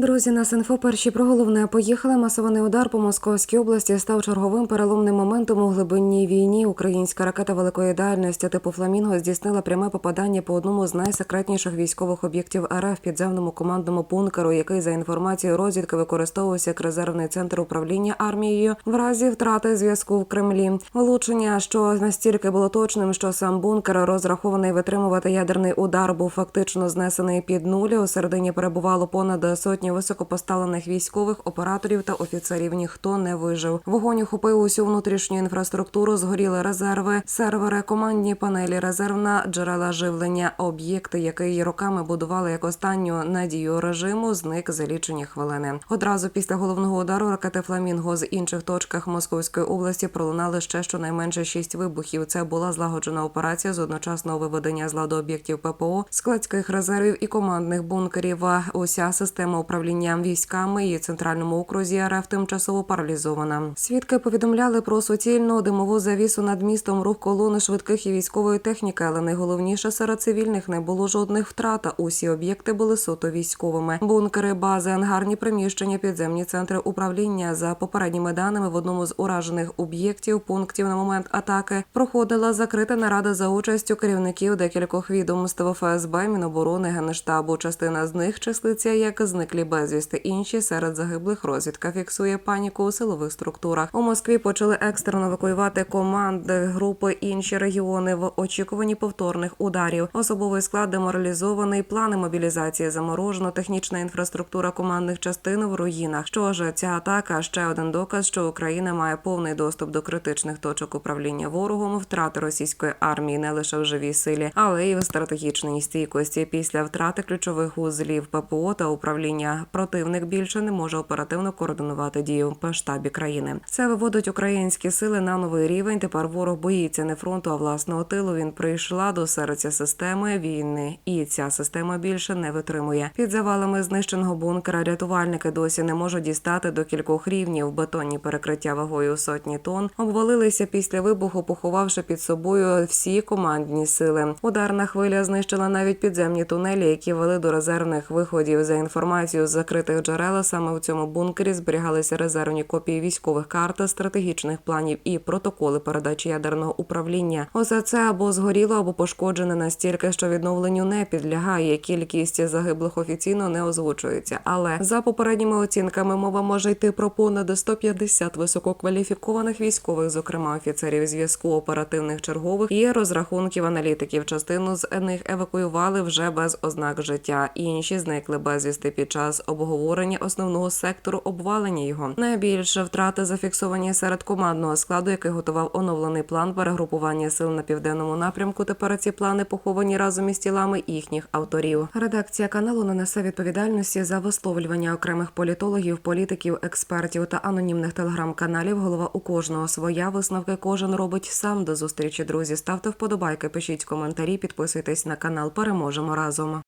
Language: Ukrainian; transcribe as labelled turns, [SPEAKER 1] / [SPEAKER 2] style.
[SPEAKER 1] Друзі, на Синфо перші про головне поїхали. Масований удар по Московській області став черговим переломним моментом у глибинній війні. Українська ракета великої дальності типу Фламінго здійснила пряме попадання по одному з найсекретніших військових об'єктів РФ підземному командному бункеру, який за інформацією розвідки використовувався як резервний центр управління армією в разі втрати зв'язку в Кремлі. Влучення, що настільки було точним, що сам бункер розрахований витримувати ядерний удар, був фактично знесений під нулі. У середині перебувало понад сотні високопоставлених військових операторів та офіцерів. Ніхто не вижив. Вогонь охопив усю внутрішню інфраструктуру. Згоріли резерви, сервери, командні панелі, резервна джерела живлення. Об'єкти, який роками будували як останню надію режиму, зник за лічені хвилини. Одразу після головного удару ракети Фламінго з інших точках Московської області пролунали ще щонайменше шість вибухів. Це була злагоджена операція з одночасного виведення з ладу об'єктів ППО, складських резервів і командних бункерів. Уся система управління військами і центральному окрузі РФ тимчасово паралізована. Свідки повідомляли про суцільну димову завісу над містом рух колони швидких і військової техніки, але найголовніше серед цивільних не було жодних втрат. а Усі об'єкти були суто військовими. Бункери, бази, ангарні приміщення, підземні центри управління. За попередніми даними в одному з уражених об'єктів пунктів на момент атаки проходила закрита нарада за участю керівників декількох відомств ФСБ, Міноборони, Генштабу. Частина з них числиться як зниклі безвісти. Інші серед загиблих розвідка фіксує паніку у силових структурах. У Москві почали екстрено евакуювати команди, групи інші регіони в очікуванні повторних ударів. Особовий склад деморалізований, плани мобілізації заморожено, технічна інфраструктура командних частин в руїнах. Що ж, ця атака ще один доказ, що Україна має повний доступ до критичних точок управління ворогом. Втрати російської армії не лише в живій силі, але й в стратегічній стійкості. Після втрати ключових узлів ППО та управління противник більше не може оперативно координувати дії в штабі країни. Це виводить українські сили на новий рівень. Тепер ворог боїться не фронту, а власного тилу. Він прийшла до серця системи війни, і ця система більше не витримує. Під завалами знищеного бункера рятувальники досі не можуть дістати до кількох рівнів. Бетонні перекриття вагою сотні тонн обвалилися після вибуху, поховавши під собою всі командні сили. Ударна хвиля знищила навіть підземні тунелі, які вели до резервних виходів. За інформацією закритих джерел, саме в цьому бункері зберігалися резервні копії військових карт, стратегічних планів і протоколи передачі ядерного управління. Усе це або згоріло, або пошкоджене настільки, що відновленню не підлягає. Кількість загиблих офіційно не озвучується. Але за попередніми оцінками мова може йти про понад 150 висококваліфікованих військових, зокрема офіцерів зв'язку, оперативних чергових і розрахунків аналітиків. Частину з них евакуювали вже без ознак життя. Інші зникли безвісти під обговорення основного сектору обвалення його. Найбільше втрати зафіксовані серед командного складу, який готував оновлений план перегрупування сил на південному напрямку. Тепер ці плани поховані разом із тілами їхніх авторів. Редакція каналу не несе відповідальності за висловлювання окремих політологів, політиків, експертів та анонімних телеграм-каналів. Голова у кожного своя висновки кожен робить сам. До зустрічі, друзі. Ставте вподобайки, пишіть коментарі, підписуйтесь на канал. Переможемо разом.